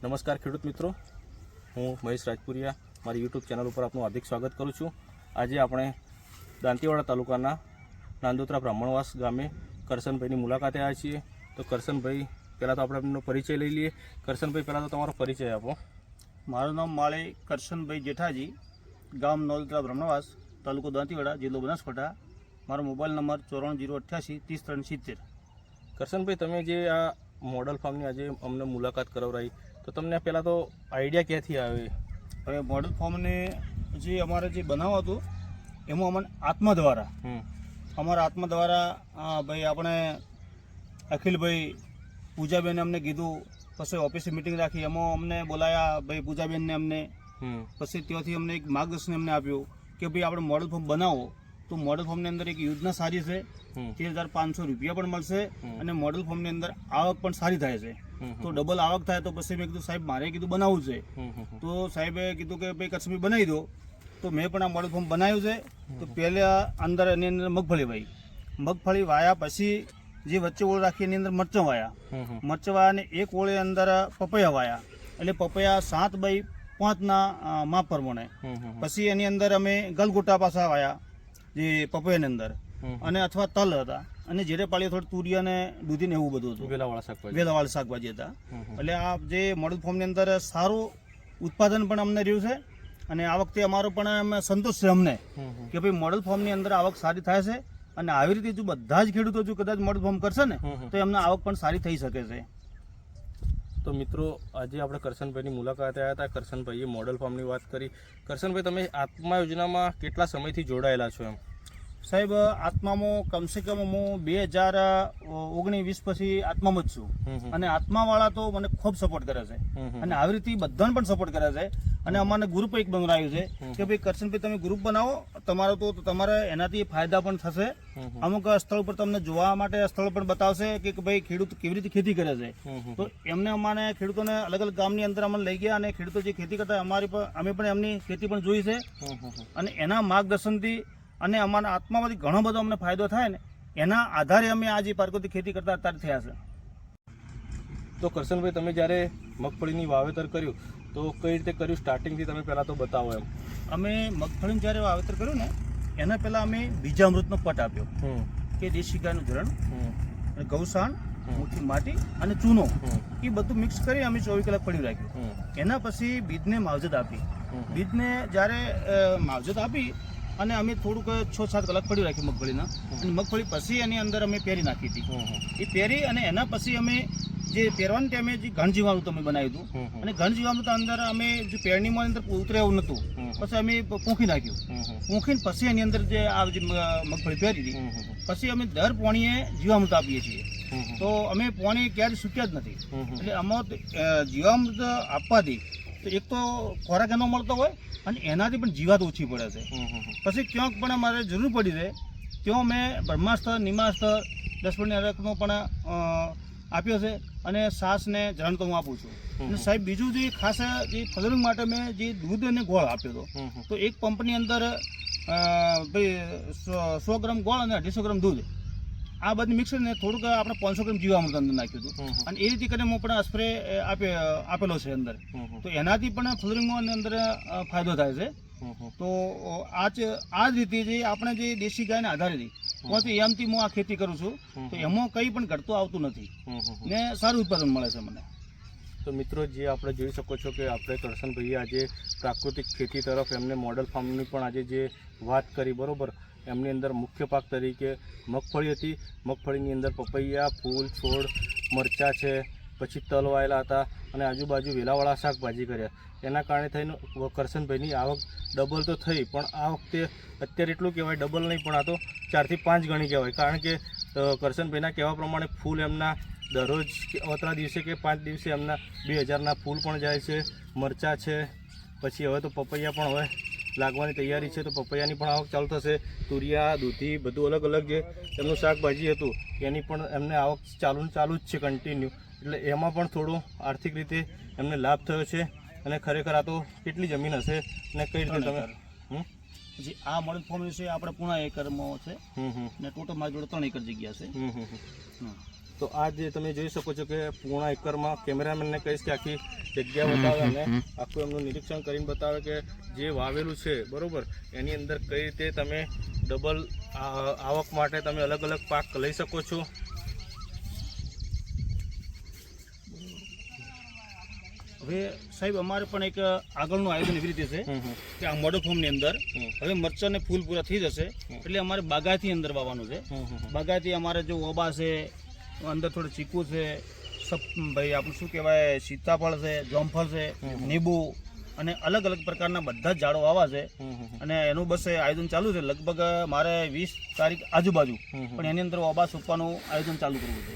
નમસ્કાર ખેડૂત મિત્રો. હું મહેશ રાજપુરિયા. મારી યુટ્યુબ ચેનલ ઉપર આપનું હાર્દિક સ્વાગત કરું છું. આજે આપણે દાંતીવાડા તાલુકાના નાંદોત્રા બ્રાહ્મણવાસ ગામે કરશનભાઈની મુલાકાતે આવ્યા છીએ. તો કરશનભાઈ પહેલાં તો આપણે એમનો પરિચય લઈ લઈએ. કરશનભાઈ પહેલાં તો તમારો પરિચય આપો. મારું નામ માળે કરશનભાઈ જેઠાજી ગામ નોલત્રા બ્રહ્મણવાસ તાલુકો દાંતીવાડા જિલ્લો બનાસકાંઠા. મારો મોબાઈલ નંબર ચોરાણું જીરો અઠ્યાસી ત્રીસ ત્રણ સિત્તેર. કરશનભાઈ તમે જે આ મોડલ ફાર્મની આજે અમને મુલાકાત કરાવરાઈ. તો તમને પહેલાં તો આઈડિયા ક્યાંથી આવે? હવે મોડલ ફોર્મને જે અમારે જે બનાવવું હતું એમાં અમને આત્મા દ્વારા. અમારા આત્મા દ્વારા ભાઈ આપણે અખિલભાઈ પૂજાબેને અમને કીધું પછી ઓફિસે મિટિંગ રાખી. એમાં અમને બોલાયા ભાઈ પૂજાબેનને અમને. પછી ત્યાંથી અમને એક માર્ગદર્શન એમને આપ્યું કે ભાઈ આપણે મોડલ ફોર્મ બનાવો. તો મોડલ ફોર્મની અંદર એક યોજના સારી છે. તેર હજાર પાંચસો રૂપિયા પણ મળશે અને મોડલ ફોર્મની અંદર આવક પણ સારી થાય છે. તો ડબલ આવક થાય તો પછી મેં કીધું સાહેબ મારે કીધું બનાવવું છે. તો સાહેબે કીધું કે ભાઈ કચ્છમી બનાવી દો. તો મેં પણ આ મોડલ ફોર્મ બનાવ્યું છે. તો પહેલાં અંદર એની અંદર મગફળી વાઈ. મગફળી વાયા પછી જે વચ્ચે ઓળ રાખી એની અંદર મરચાં વાયા. મરચાં વાયા અને એક ઓળે અંદર પપૈયા વાયા. એટલે પપૈયા સાત બાય પાંચના માપ પ્રમાણે. પછી એની અંદર અમે ગલગોટા પાછા વાયા. જે પપૈયાની અંદર. અને અથવા તલ હતા. અને જીરે પાળીએ થોડું તુરિયા અને દૂધી ને એવું બધું હતું. વેલાવાળા શાકભાજી. વેલાવાળા શાકભાજી હતા. એટલે આ જે મોડલ ફોર્મની અંદર સારું ઉત્પાદન પણ અમને રહ્યું છે. અને આ વખતે અમારો પણ અમે સંતોષ છે અમને. કે ભાઈ મોડલ ફોર્મની અંદર આવક સારી થાય છે. અને આવી રીતે જો બધા જ ખેડૂતો જો કદાચ મોડલ ફોર્મ કરશે ને. તો એમને આવક પણ સારી થઈ શકે છે. તો મિત્રો, આજે આપણે કરશનભાઈની મુલાકાતે આવ્યા હતા. કરશનભાઈએ મોડલ ફાર્મની વાત કરી. કરશનભાઈ, તમે આત્મા યોજનામાં કેટલા સમયથી જોડાયેલા છો એમ? સાહેબ આત્મામાં કમસે કમ હું બે હજાર ઓગણીસ વીસ પછી આત્મામાં જ છું. અને આત્માવાળા તો મને ખૂબ સપોર્ટ કરે છે. અને આવી રીતે બધાને પણ સપોર્ટ કરે છે અને અમારે ગ્રુપ એક બનાવ્યું છે કે ભાઈ કરશનભાઈ તમે ગ્રુપ બનાવો તમારો તો તમારે એનાથી ફાયદા પણ થશે. અમુક સ્થળ પર તમને જોવા માટે સ્થળ પણ બતાવશે કે ભાઈ ખેડૂત કેવી રીતે ખેતી કરે છે. તો એમને અમારે ખેડૂતોને અલગ અલગ ગામની અંદર અમને લઈ ગયા અને ખેડૂતો જે ખેતી કરતા અમારી પણ અમે પણ એમની ખેતી પણ જોઈ છે. અને એના માર્ગદર્શનથી અને અમારા આત્મામાંથી ઘણો બધો અમને ફાયદો થાય ને એના આધારે અમે આજે પારકોતી ખેતી કરતા અત્યારે થયા છે. તો કરશનભાઈ તમે જ્યારે મગફળીની વાવેતર કર્યું તો કઈ રીતે કર્યું? સ્ટાર્ટિંગથી તમે પહેલાં તો બતાવો એમ. અમે મગફળીનું જ્યારે વાવેતર કર્યું ને એના પહેલાં અમે બીજા અમૃતનો પટ આપ્યો. કે દેશી ગાયનું ધરણ અને ગૌસાણ હમ. માટી અને ચૂનો. એ બધું મિક્સ કરી અમે ચોવીસ કલાક પડ્યું રાખ્યું. એના પછી બીજને માવજત આપી. બીજને જ્યારે માવજત આપી અને અમે થોડુંક છ સાત કલાક પડ્યું રાખ્યું મગફળીના અને મગફળી પછી એની અંદર અમે પહેરી નાખી હતી. એ પહેરી અને એના પછી અમે જે પહેરવાના ટાઈમે જે ઘણ જીવામૃત અમે બનાવ્યું હતું. અને ઘણ તો અંદર અમે જે પેરણીમાં અંદર ઉતરે એવું નહોતું પછી અમે પૂંખી નાખ્યું. પૂંખીને પછી એની અંદર જે આ જે મગફળી પહેરી હતી. પછી અમે દર પોણીએ જીવામૃત આપીએ છીએ. તો અમે પોણી ક્યારેય સૂક્યા જ નથી. એટલે આમાં તો, અ, જીવામૃત આપવાથી તો એક તો ખોરાક એનો મળતો હોય અને એનાથી પણ જીવાત ઓછી પડે છે. પછી ક્યાંક પણ મારે જરૂર પડી છે ત્યાં મેં બ્રહ્માસ્ત્ર નિમાસ્ત્ર દસપણની અરકનો પણ આપ્યો છે અને સાસને જરણ તો હું આપું છું અને સાહેબ બીજું જે ખાસ જે ફલરિંગ માટે મેં જે દૂધ અને ગોળ આપ્યો હતો. તો એક પંપની અંદર ભાઈ સો ગ્રામ ગોળ અને અઢીસો ગ્રામ દૂધ આ બધું મિક્સ કરીને થોડુંક આપણે પાંચસો ગ્રામ જીવામૃત અંદર નાખ્યું હતું. અને એ રીતે કરીને હું પણ સ્પ્રે આપે આપેલો છે અંદર. તો એનાથી પણ ફ્લોરિંગમાં અંદર ફાયદો થાય છે. તો આ જ આ જ રીતે જે આપણે જે દેશી ગાયને આધારે પહોંચે એમથી હું આ ખેતી કરું છું. તો એમાં કંઈ પણ ઘટતું આવતું નથી. ને સારું ઉત્પાદન મળે છે મને. તો મિત્રો જે આપણે જોઈ શકો છો કે આપણે કરશનભાઈએ આજે પ્રાકૃતિક ખેતી તરફ એમને મોડલ ફાર્મની પણ આજે જે વાત કરી બરોબર? એમની અંદર મુખ્ય પાક તરીકે મગફળી હતી. મગફળીની અંદર પપૈયા, ફૂલ, છોડ, મરચાં છે, પછી તલ વાયેલા હતા અને આજુબાજુ વેલાવાળા શાકભાજી કર્યા. એના કારણે થઈને કરશનભાઈની આવક ડબલ તો થઈ, પણ આ વખતે અત્યારે એટલું કહેવાય ડબલ નહીં, પણ આ તો ચારથી પાંચ ગણી કહેવાય. કારણ કે કરશનભાઈના કહેવા પ્રમાણે ફૂલ એમના દરરોજ અવતરા દિવસે કે પાંચ દિવસે એમના બે હજારના ફૂલ પણ જાય છે, મરચાં છે, પછી હવે તો પપૈયા પણ હવે લાગવાની તૈયારી છે તો પપૈયાની પણ આવક ચાલુ થશે. તુરિયા દૂધી બધું અલગ અલગ જે એમનું શાકભાજી હતું એની પણ એમને આવક ચાલુ ચાલુ જ છે કન્ટિન્યુ એટલે એમાં પણ થોડો આર્થિક રીતે એમને લાભ થયો છે અને ખરેખર આ તો કેટલી જમીન હશે અને કઈ રીતે તમે જે આ મળેલ ફોર્મ છે આપણે પૂણા એકરમાં છે ને ટોટલ મારી જોડે ત્રણ એકર જગ્યા છે. તો આ જે તમે જોઈ શકો છો કે પૂણા એકરમાં કેમેરામેનને કહીશ કે આખી જગ્યા બતાવે અને આખું એમનું નિરીક્ષણ કરીને બતાવે કે જે વાવેલું છે બરોબર? એની અંદર કઈ રીતે તમે ડબલ આવક માટે તમે અલગ અલગ પાક લઈ શકો છો? હવે સાહેબ અમારે પણ એક આગળનું આયોજન એવી રીતે છે કે આ મોડલ ફોર્મની અંદર હવે મરચાં ને ફૂલ પૂરા થઈ જશે એટલે અમારે બાગાયતી અંદર વાવવાનું છે. બાગાયતી અમારે જો ઓબા છે અંદર થોડું ચીકુ છે ભાઈ આપણું શું કહેવાય સીતાફળ છે જોમફળ છે નીંબુ અને અલગ અલગ પ્રકારના બધા જ ઝાડો આવા છે. અને એનું બસ આયોજન ચાલુ છે. લગભગ મારે વીસ તારીખ આજુબાજુ. પણ એની અંદર ઓબા સોંપવાનું આયોજન ચાલુ કરવું છે.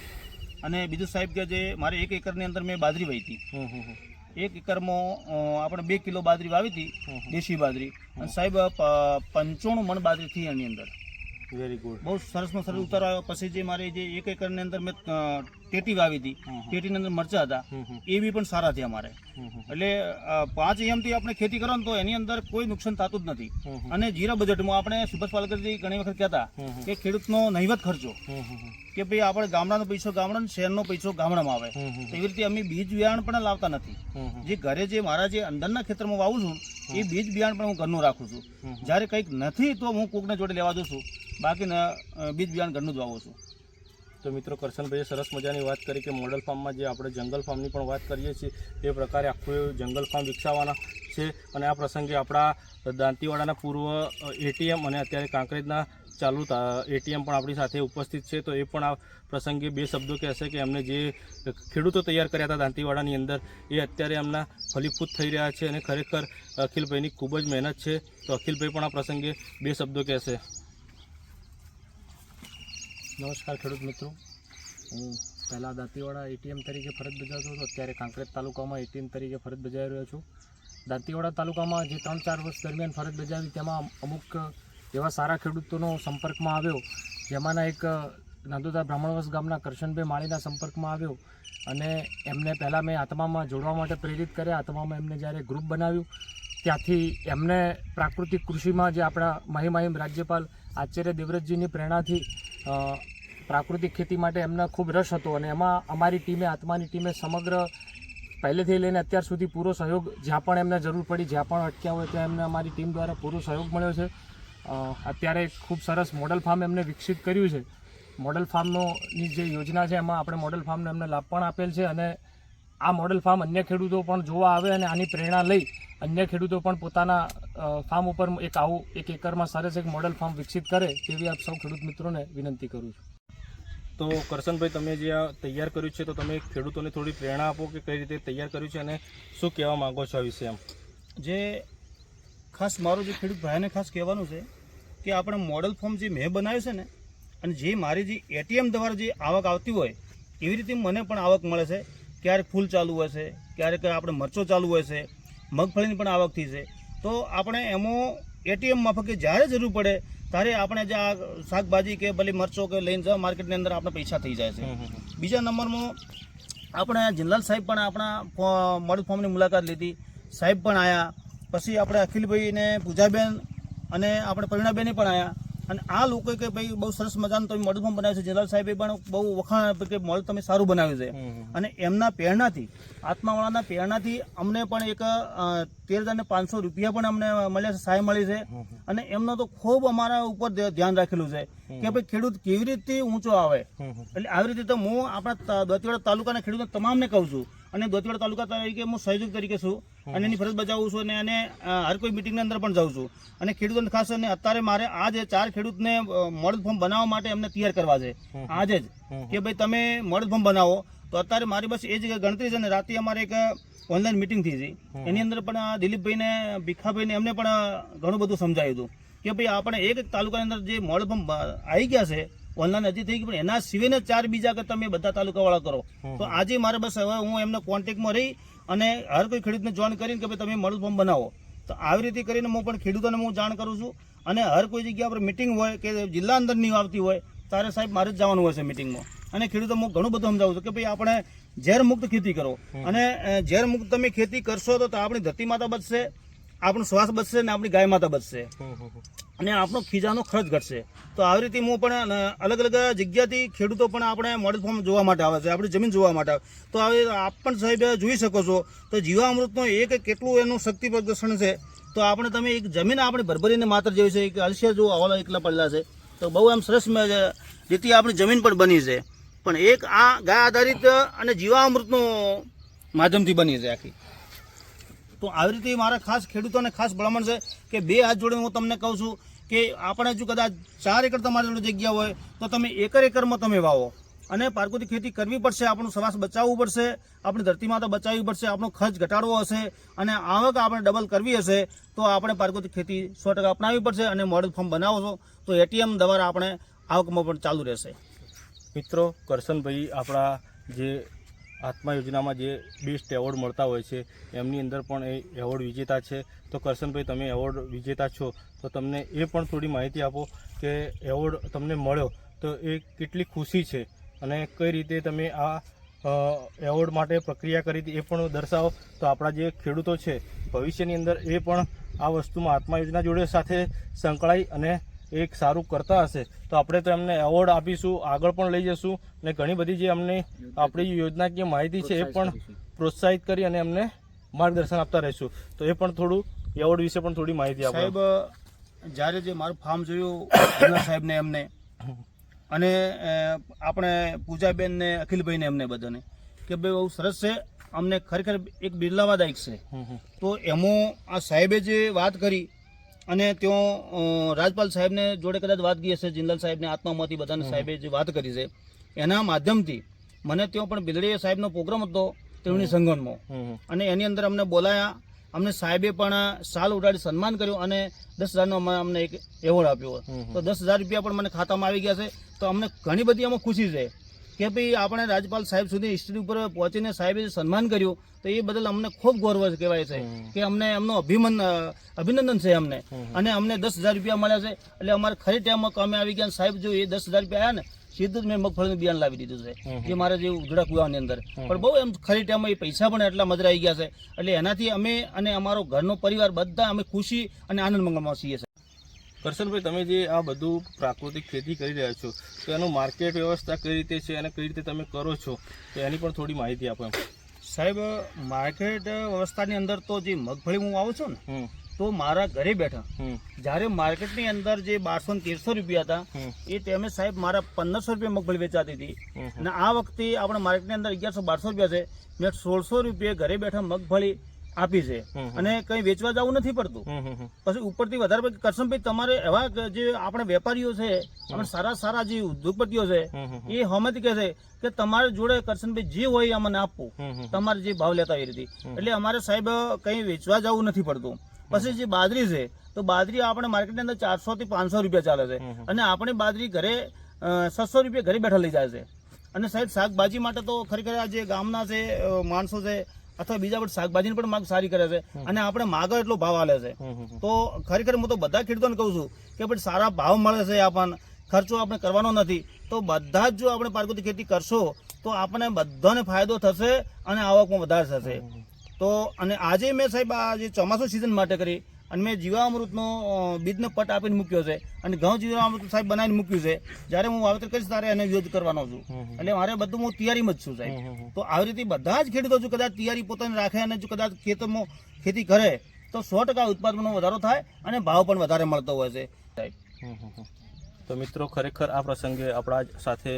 અને બીજું સાહેબ કે જે મારે એક એકરની અંદર મેં બાજરી વાવી હતી. એક એકરમાં આપણે બે કિલો બાજરી વાવી હતી દેશી બાજરી. અને સાહેબ પંચાણું મણ બાજરી થઈ એની અંદર. વેરી ગુડ બહુ સરસમાં સરસ ઉતારો આવ્યો. પછી જે મારી જે એક એકરની અંદર મેં ટેટી વાવી હતી. ટેટીની અંદર મરચાં હતા. એ બી પણ સારા થયા અમારે. એટલે પાંચ એમથી આપણે ખેતી કરો ને તો એની અંદર કોઈ નુકસાન થતું જ નથી. અને જીરા બજેટમાં આપણે સુભાષ પાલકરજી ઘણી વખત કહેતા કે ખેડૂતનો નહિવત ખર્ચો. કે ભાઈ આપણે ગામડાનો પૈસો ગામડા શહેરનો પૈસો ગામડામાં આવે. એવી રીતે અમે બીજ બિયારણ પણ લાવતા નથી. જે ઘરે જે મારા જે અંદરના ખેતરમાં વાવું છું એ બીજ બિયારણ પણ હું ઘરનું રાખું છું. જ્યારે કંઈક નથી તો હું કોકને જોડે લેવા દઉં છું. બાકી બીજ બિયારણ ઘરનું જ વાવું છું. તો મિત્રો કરશનભાઈએ સરસ મજાની વાત કરી કે મોડલ ફાર્મમાં જે આપણે જંગલ ફાર્મની પણ વાત કરીએ છીએ એ પ્રકારે આખું જંગલ ફાર્મ વિકસાવવાના છે. અને આ પ્રસંગે આપણા દાંતીવાડાના પૂર્વ એટીએમ અને અત્યારે કાંકરેજના ચાલુ એટીએમ પણ આપણી સાથે ઉપસ્થિત છે. તો એ પણ આ પ્રસંગે બે શબ્દો કહેશે કે એમને જે ખેડૂતો તૈયાર કર્યા હતા દાંતીવાડાની અંદર, એ અત્યારે એમના ફલીભૂત થઈ રહ્યા છે અને ખરેખર અખિલભાઈની ખૂબ જ મહેનત છે. તો અખિલભાઈ પણ આ પ્રસંગે બે શબ્દો કહેશે. નમસ્કાર ખેડૂત મિત્રો. હું પહેલાં દાંતીવાડા એટીએમ તરીકે ફરજ બજાવતો હતો. અત્યારે કાંકરેજ તાલુકામાં એટીએમ તરીકે ફરજ બજાવી રહ્યો છું. દાંતીવાડા તાલુકામાં જે ત્રણ ચાર વર્ષ દરમિયાન ફરજ બજાવી, તેમાં અમુક એવા સારા ખેડૂતોનો સંપર્કમાં આવ્યો. જેમાંના એક નાંદોદા બ્રાહ્મણવસ ગામના કરશનભાઈ માળીના સંપર્કમાં આવ્યો અને એમને પહેલાં મેં આત્મામાં જોડવા માટે પ્રેરિત કર્યા. આત્મામાં એમને જ્યારે ગ્રુપ બનાવ્યું, ત્યાંથી એમને પ્રાકૃતિક કૃષિમાં જે આપણા મહિમાહિમ રાજ્યપાલ આચાર્ય દેવવ્રતજીની પ્રેરણાથી પ્રાકૃતિક ખેતી માટે એમને ખૂબ રસ હતો અને એમાં અમારી ટીમે, આત્માની ટીમે સમગ્ર પહેલેથી લઈને અત્યાર સુધી પૂરો સહયોગ જ્યાં પણ એમને જરૂર પડી, જ્યાં પણ અટક્યા હોય ત્યાં એમને અમારી ટીમ દ્વારા પૂરો સહયોગ મળ્યો છે. અત્યારે ખૂબ સરસ મોડલ ફાર્મ એમને વિકસિત કર્યું છે. મોડલ ફાર્મનો ની જે યોજના છે, એમાં આપણે મોડલ ફાર્મને એમને લાભ પણ આપેલ છે અને આ મોડલ ફાર્મ અન્ય ખેડૂતો પણ જોવા આવે અને આની પ્રેરણા લઈ અન્ય ખેડૂતો પણ પોતાના ફાર્મ ઉપર એક આવું એક એકરમાં સરસ એક મોડલ ફાર્મ વિકસિત કરે તેવી આપ સૌ ખેડૂત મિત્રોને વિનંતી કરું છું. તો કરશનભાઈ તમે જે આ તૈયાર કર્યું છે તો તમે ખેડૂતોને થોડી પ્રેરણા આપો કે કઈ રીતે તૈયાર કર્યું છે અને શું કહેવા માંગો છો આ વિશે એમ? જે ખાસ મારું જે ખેડૂત ભાઈને ખાસ કહેવાનું છે કે આપણે મોડલ ફોર્મ જે મેં બનાવ્યું છે ને અને જે મારી જે એટીએમ દ્વારા જે આવક આવતી હોય એવી રીતે મને પણ આવક મળે છે. ક્યારેક ફૂલ ચાલુ હોય છે ક્યારેક આપણે મરચો ચાલુ હોય છે મગફળીની પણ આવક થઈ છે. તો આપણે એમાં એટીએમ માફકે જ્યારે જરૂર પડે ત્યારે આપણે જે આ શાકભાજી કે ભલે મરચો કે લઈને જવા માર્કેટની અંદર આપણે પૈસા થઈ જાય છે. બીજા નંબરમાં આપણે જિલ્લાલ સાહેબ પણ આપણા ફો- મોડલ ફોર્મની મુલાકાત લીધી. સાહેબ પણ આવ્યા પછી આપણે અખિલભાઈને પૂજાબેન અને આપણે પરિણાબેને પણ આવ્યા અને આ લોકોએ કે ભાઈ બહુ સરસ મજાનું તમે મોડલ ફોર્મ બનાવ્યું છે. જલાલ સાહેબે પણ બહુ વખાણ કે મોડલ તમે સારું બનાવ્યું છે. અને એમના પ્રેરણાથી આત્માવાળાના પ્રેરણાથી અમને પણ એક તેર હજાર પાંચસો રૂપિયા પણ અમને મળ્યા છે સહાય મળી છે. અને એમનો તો ખૂબ અમારા ઉપર ધ્યાન રાખેલું છે કે ભાઈ ખેડૂત કેવી રીતે ઊંચો આવે. એટલે આવી રીતે તો હું આપણા દોતીવાડા તાલુકાના ખેડૂતો તમામને કહું છું અને દોતીવાડા તાલુકા તરીકે હું સહયોગ તરીકે છું અને એની ફરજ બજાવું છું અને એને હર કોઈ મિટિંગની અંદર પણ જાઉં છું. અને ખેડૂતોને ખાસ અને અત્યારે મારે આજે ચાર ખેડૂતને મોડલ ફોર્મ બનાવવા માટે એમને તૈયાર કરવા છે. આજે જ કે ભાઈ તમે મોડલ ફોર્મ બનાવો. તો અત્યારે મારી બસ એ જ ગણતરી છે ને રાતે અમારે એક ઓનલાઈન મિટિંગ થઈ હતી એની અંદર પણ આ દિલીપભાઈને ભીખાભાઈને એમને પણ ઘણું બધું સમજાયું હતું. કે ભાઈ આપણે એક એક તાલુકાની અંદર જે ફોર્મ આવી ગયા છે ઓનલાઈન હજી થઈ ગઈ પણ એના સિવાયના ચાર બીજા કે તમે બધા તાલુકાવાળા કરો. તો આજે મારે બસ હવે હું એમને કોન્ટેક્ટમાં રહી અને હર કોઈ ખેડૂતને જોઈન કરીને કે ભાઈ તમે ફોર્મ બનાવો. તો આવી રીતે કરીને હું પણ ખેડૂતોને હું જાણ કરું છું. અને હર કોઈ જગ્યા પર મિટિંગ હોય કે જિલ્લા અંદર નહીં આવતી હોય ત્યારે સાહેબ મારે જ જવાનું હોય છે મિટિંગમાં અને ખેડૂતો હું ઘણું બધું સમજાવું છું કે ભાઈ આપણે ઝેર મુક્ત ખેતી કરો. અને ઝેરમુક્ત મુક્ત તમે ખેતી કરશો તો આપણી ધરતી માતા બચશે આપણો શ્વાસ બચશે ને આપણી ગાય માતા બચશે. અને આપણો ખીજાનો ખર્ચ ઘટશે. તો આવી રીતે હું પણ અલગ અલગ જગ્યાથી ખેડૂતો પણ આપણે મોડેલ ફોર્મ જોવા માટે આવે છે આપણી જમીન જોવા માટે આવે. તો હવે આપ પણ સાહેબ જોઈ શકો છો તો જીવામૃતનો એક કેટલું એનું શક્તિ પ્રદર્શન છે. તો આપણે તમે એક જમીન આપણે ભરભરીને માત્ર જોઈ છે કે અલસિયા જો હવાલા એકલા પડેલા છે. તો બહુ એમ સરસ રીતે આપણી જમીન પણ બની છે. પણ એક આ ગાય આધારિત અને જીવામૃતનો માધ્યમથી બની છે આખી. તો આવી રીતે મારા ખાસ ખેડૂતોને ખાસ ભલામણ છે કે બે હાથ જોડે હું તમને કહું છું કે આપણે જો કદાચ ચાર એકર તમારી જોડે જગ્યા હોય, તો તમે એકર એકરમાં તમે વાવો. અને પારકુતી ખેતી કરવી પડશે, આપણું સમાસ બચાવવું પડશે, આપણી ધરતી માતા બચાવવી પડશે, આપણો ખર્ચ ઘટાડવો હશે, અને આવક આપણે ડબલ કરવી હશે, તો આપણે પારકુતી ખેતી સો ટકા અપનાવવી પડશે અને મોડલ ફોર્મ બનાવો છો, તો એટીએમ દ્વારા આપણે આવકમાં પણ ચાલુ રહેશે. મિત્રો, કરશનભાઈ આપણા જે આત્મા યોજનામાં જે બેસ્ટ એવોર્ડ મળતા હોય છે, એમની અંદર પણ એ એવોર્ડ વિજેતા છે. તો કરશનભાઈ, તમે એવોર્ડ વિજેતા છો. તો તમને એ પણ થોડી માહિતી આપો કે એવોર્ડ તમને મળ્યો તો એ કેટલી ખુશી છે અને કઈ રીતે તમે આ એવોર્ડ માટે પ્રક્રિયા કરી હતી એ પણ દર્શાવો. તો આપણા જે ખેડૂતો છે, ભવિષ્યની અંદર એ પણ આ વસ્તુમાં આત્મા યોજના જોડે સાથે સંકળાઈ અને એક સારું કરતા હશે તો આપણે તો એમને એવોર્ડ આપીશું આગળ પણ લઈ જશું અને ઘણી બધી જે અમને આપણી યોજનાકીય માહિતી છે એ પણ પ્રોત્સાહિત કરી અને એમને માર્ગદર્શન આપતા રહીશું. તો એ પણ થોડું એવોર્ડ વિશે પણ થોડી માહિતી આપો. સાહેબ જ્યારે જે મારું ફાર્મ જોયું સાહેબને એમને અને આપણે પૂજાબેનને અખિલભાઈને એમને બધાને કે ભાઈ બહુ સરસ છે અમને ખરેખર એક બિરલાવાદાયક છે. તો એમાં આ સાહેબે જે વાત કરી અને તેઓ રાજપાલ સાહેબને જોડે કદાચ વાત કરી હશે જિંદલ સાહેબને આત્મામાંથી બધાને સાહેબે જે વાત કરી છે એના માધ્યમથી મને ત્યાં પણ બિલડીએ સાહેબનો પ્રોગ્રામ હતો ત્રિવેણી હમ હમ. અને એની અંદર અમને બોલાયા અમને સાહેબે પણ સાલ ઉડાડી સન્માન કર્યું અને દસ હજારનો અમને અમને એક એવોર્ડ આપ્યો. તો દસ હજાર રૂપિયા પણ મને ખાતામાં આવી ગયા છે. તો અમને ઘણી બધી આમાં ખુશી છે. કે ભાઈ આપણે રાજપાલ સાહેબ સુધી હિસ્ટ્રી ઉપર પહોંચીને સાહેબે જે સન્માન કર્યું તો એ બદલ અમને ખૂબ ગૌરવ કહેવાય છે. કે અમને એમનો અભિમન અભિનંદન છે અમને. અને અમને દસ હજાર રૂપિયા મળ્યા છે. એટલે અમારે ખરી ટાઈમમાં કામે આવી ગયા સાહેબ જો એ દસ હજાર રૂપિયા આવ્યા ને સીધું જ મેં મગફળીનું બિયારણ લાવી દીધું છે. જે મારા જે ઉજળા કુવાની અંદર. પણ બહુ એમ ખરી ટાઈમમાં એ પૈસા પણ એટલા આવી ગયા છે. એટલે એનાથી અમે અને અમારો ઘરનો પરિવાર બધા અમે ખુશી અને આનંદ મંગળમાં છીએ. કરશનભાઈ તમે જે આ બધું પ્રાકૃતિક ખેતી કરી રહ્યા છો તો એનું માર્કેટ વ્યવસ્થા કઈ રીતે છે અને કઈ રીતે તમે કરો છો તો એની પણ થોડી માહિતી આપો સાહેબ માર્કેટ વ્યવસ્થાની અંદર તો જે મગફળી હું આવું છું ને તો મારા ઘરે બેઠા જ્યારે માર્કેટની અંદર જે બારસો ને તેરસો રૂપિયા હતા એ ટાઈમે સાહેબ મારા પંદરસો રૂપિયા મગફળી વેચાતી હતી. અને આ વખતે આપણે માર્કેટની અંદર અગિયારસો બારસો રૂપિયા છે. મેં સોળસો રૂપિયા ઘરે બેઠા મગફળી આપી છે. અને કઈ વેચવા જવું નથી પડતું. પછી ઉપરથી વધારે પછી કરશનભાઈ તમારે એવા જે આપણે વેપારીઓ છે આપણે સારા સારા જે ઉદ્યોગપતિઓ છે એ હમેથી કે છે કે તમારી જોડે કરશનભાઈ જે હોય અમને આપવું તમારે જે ભાવ લેતા એ રીતે. એટલે અમારે સાહેબ કંઈ વેચવા જવું નથી પડતું. પછી જે બાજરી છે તો બાજરી આપણે માર્કેટની અંદર ચારસો થી પાંચસો રૂપિયા ચાલે છે. અને આપણે બાજરી ઘરે છસો રૂપિયા ઘરે બેઠા લઈ જાય છે. અને સાહેબ શાકભાજી માટે તો ખરેખર આ જે ગામના છે માણસો છે અથવા બીજા પણ શાકભાજીની પણ માંગ સારી કરે છે. અને આપણે માગર એટલો ભાવ આલે છે. તો ખરેખર હું તો બધા ખેડૂતોને કહું છું કે ભાઈ સારા ભાવ મળે છે આપણને ખર્ચો આપણે કરવાનો નથી. તો બધા જ જો આપણે પારકુતી ખેતી કરશો તો આપણને બધાને ફાયદો થશે અને આવકમાં વધારે થશે. તો અને આજે મેં સાહેબ આ જે ચોમાસું સિઝન માટે કરી અને મેં જીવામૃતનો બીજનો પટ આપીને મૂક્યો છે. અને ઘઉં જીવામૃત સાહેબ બનાવીને મૂક્યું છે. જ્યારે હું વાવેતર કરીશ ત્યારે એને વિરોધ કરવાનો છું. એટલે મારે બધું હું તૈયારીમાં જ છું સાહેબ. તો આવી રીતે બધા જ ખેડૂતો જો કદાચ તૈયારી પોતાને રાખે અને જો કદાચ ખેતરમાં ખેતી કરે તો સો ટકા ઉત્પાદનનો વધારો થાય અને ભાવ પણ વધારે મળતો હોય છે. સાહેબ. તો મિત્રો ખરેખર આ પ્રસંગે આપણા સાથે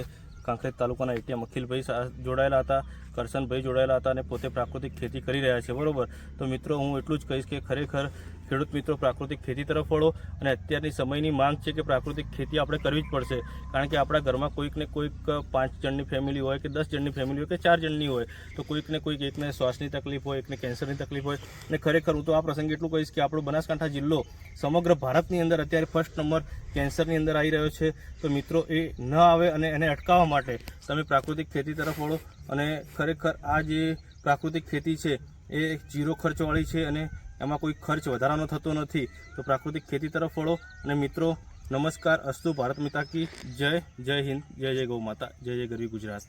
કાંકરેજ તાલુકાના એટીએમ અખિલભાઈ જોડાયેલા હતા કરશનભાઈ જોડાયેલા હતા અને પોતે પ્રાકૃતિક ખેતી કરી રહ્યા છે બરાબર? તો મિત્રો હું એટલું જ કહીશ કે ખરેખર ખેડૂત મિત્રો, પ્રાકૃતિક ખેતી તરફ વળો અને અત્યારની સમયની માંગ છે કે પ્રાકૃતિક ખેતી આપણે કરવી જ પડશે. કારણ કે આપણા ઘરમાં કોઈકને કોઈક પાંચ જણની ફેમિલી હોય કે દસ જણની ફેમિલી હોય કે ચાર જણની હોય, તો કોઈકને કોઈક એકને શ્વાસની તકલીફ હોય, એકને કેન્સરની તકલીફ હોય. અને ખરેખર હું તો આ પ્રસંગે એટલું કહીશ કે આપણો બનાસકાંઠા જિલ્લો સમગ્ર ભારતની અંદર અત્યારે ફર્સ્ટ નંબર કેન્સરની અંદર આવી રહ્યો છે. તો મિત્રો, એ ન આવે અને એને અટકાવવા માટે તમે પ્રાકૃતિક ખેતી તરફ વળો. અને ખરેખર આ જે પ્રાકૃતિક ખેતી છે, એ જીરો ખર્ચવાળી છે અને એમાં કોઈ ખર્ચ વધારાનો થતો નથી. તો પ્રાકૃતિક ખેતી તરફ વળો અને મિત્રો, નમસ્કાર. અસ્તુ ભારત માતા કી. જય જય હિન્દ. જય જય ગૌ માતા. જય જય ગરવી ગુજરાત.